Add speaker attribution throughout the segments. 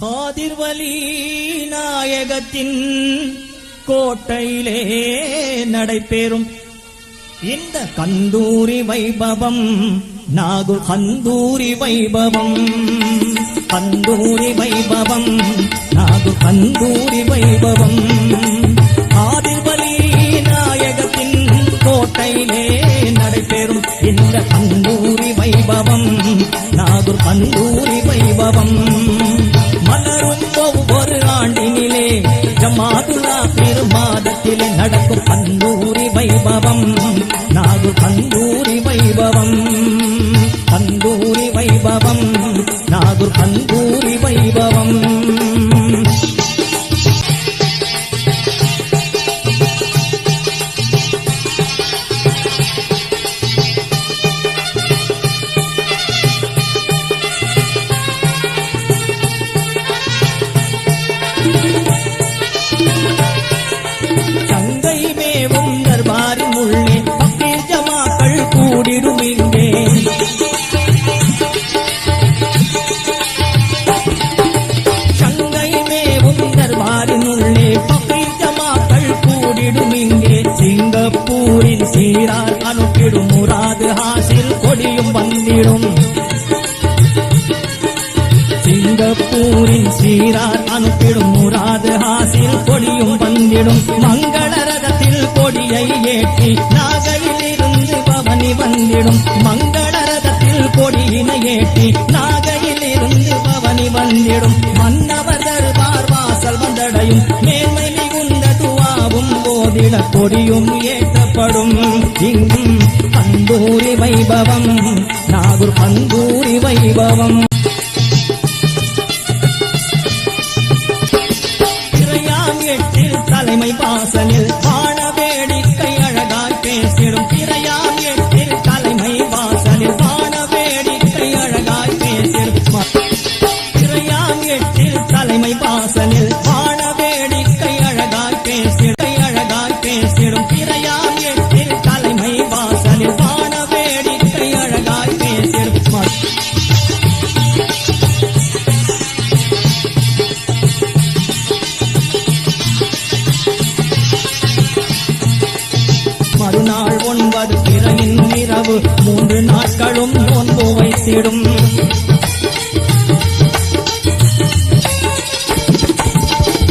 Speaker 1: ஆதிர்வலி நாயகத்தின் கோட்டையிலே நடைபெறும். இந்த கந்தூரி வைபவம் நாகு கந்தூரி வைபவம் கந்தூரி வைபவம் நாகு கந்தூரி வைபவம். ஆதிர்வலி நாயகத்தின் கோட்டையிலே நடைபெறும். இந்த கந்தூரி வைபவம் நாகு கந்தூரி வைபவம். கோயிலில் நடக்கும் கந்தூரி வைபவம் நாடு கந்தூரி வைபவம். கந்தூரி வைபவம் நாடு கந்தூரி வைபவம். சிங்கப்பூரின் அனுப்பிடும் முராது ஹாசில் கொடியும் வந்திடும். சிங்கப்பூரின் சீரார் அனுப்பிடும் முராது ஹாசில் கொடியும் வந்திடும். மங்கள ரதத்தில் கொடியை ஏற்றி நாகையிலிருந்து பவனி வந்திடும். மங்கள ரதத்தில் கொடியினை ஏற்றி நாகையிலிருந்து பவனி வந்திடும். மன்னவர் தர்பார் வாசல் வந்தடையும். மே துவாவும் கொடியும் ஏற்றப்படும். இங்கும் பந்தூரி வைபவம் நாகூர் பந்தூரி வைபவம். தலைமை வாசலில் இரவு மூன்று நாட்களும் நோன்பு வைத்திடும்.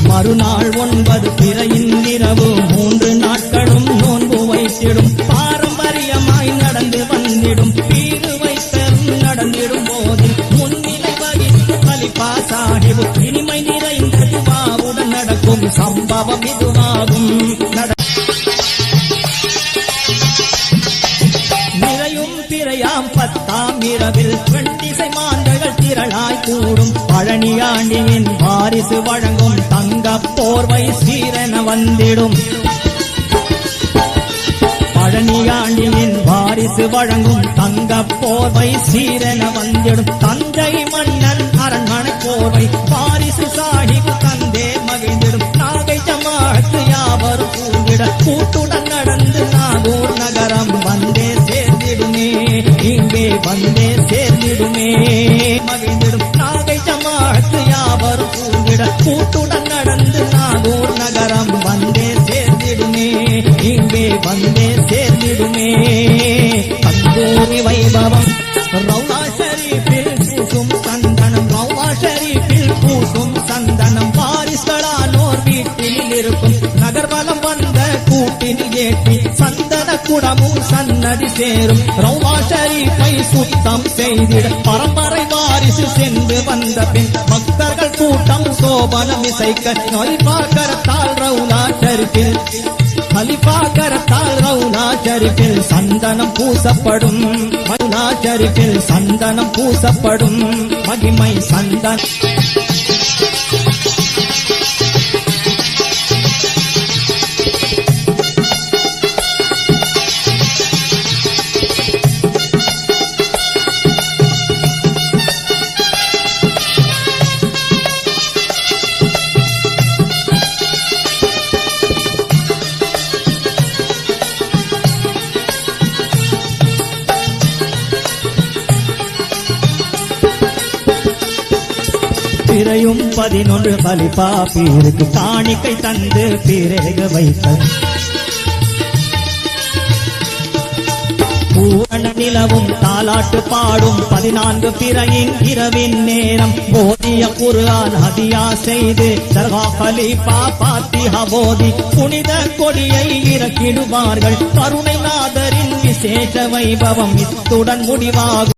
Speaker 1: மறுநாள் ஒன்பது பிறையின் இரவு மூன்று நாட்களும் நோன்பு வைத்திடும். பாரம்பரியமாய் நடந்து வந்திடும். பீரு வைத்தரும் நடந்திடும். போது முன்னிலை வகித்து கலிப்பா சாஹிபு இனிமை நிறைந்த துவாவுடன் நடக்கும். சம்பவம் இதுவாகும். நட பத்தாம் இரவில் வெண்டிசை மாந்தர்கள் திரளாய் கூடும் பழனியாண்டியின் வாரிசு வழங்கும் தங்க போர்வை சீரென வந்திடும். பழனியாண்டியின் வாரிசு வழங்கும் தங்க போர்வை சீரென வந்திடும். தந்தை மன்னன் அரண்மனை போர்வை வாரிசு சாஹிப் தந்தே மகிழ்ந்திடும். நாகை ஜமாத்து யாவரும் கூடிட கூட்டுடன் நடந்து நாகூர் நகரம் வந்தே சேர்ந்திடுமே. இங்கே வந்து மகிழ்ந்திடும் நாகை ஜமாத்து யாவரும் கூவிட கூட்டுடன் நடந்து நாகூர் நகரம் வந்தே சேர்ந்திடுமே இங்கே வந்தே சேர்ந்திடுமே. கந்தூரி வைபவம் ரவுலா ஷரீஃபில் பூசும் சந்தனம் ரவுலா ஷரீஃபில் பூசும் சந்தனம். வாரிசுகளானோர் வீட்டில் இருக்கும் நகர்வலம் வந்த கூட்டில் ஏற்றி சந்தன குடமும் சன்னதி சேரும். ரவுலா ஷரீஃபை சுத்தம் செய்திட பரம்பரை வாரிசு சென்று வந்த பின் பக்தர்கள் கூட்டம் சோபனம் இசைக்க நொலிபா கரத்தால் ரவுலா ஷரீஃபில் கலிபா கரத்தால் ரவுலா ஷரீஃபில் சந்தனம் பூசப்படும். ரவுலா ஷரீஃபில் சந்தனம் பூசப்படும். மகிமை சந்தன். பிறையும் பதினொன்று கலிப்பா பீருக்கு காணிக்கை தந்து பிறக வைத்தது பூரண நிலவும் தாலாட்டு பாடும் பதினான்கு பிறையின் இரவின் நேரம். போதிய குருஆன் ஹதியா செய்து தர்கா கலீஃபா பாத்திஹா போதி புனித கொடியை இறக்கிடுவார்கள். கருணைநாதரின் விசேஷ வைபவம் இத்துடன் முடிவாகும்.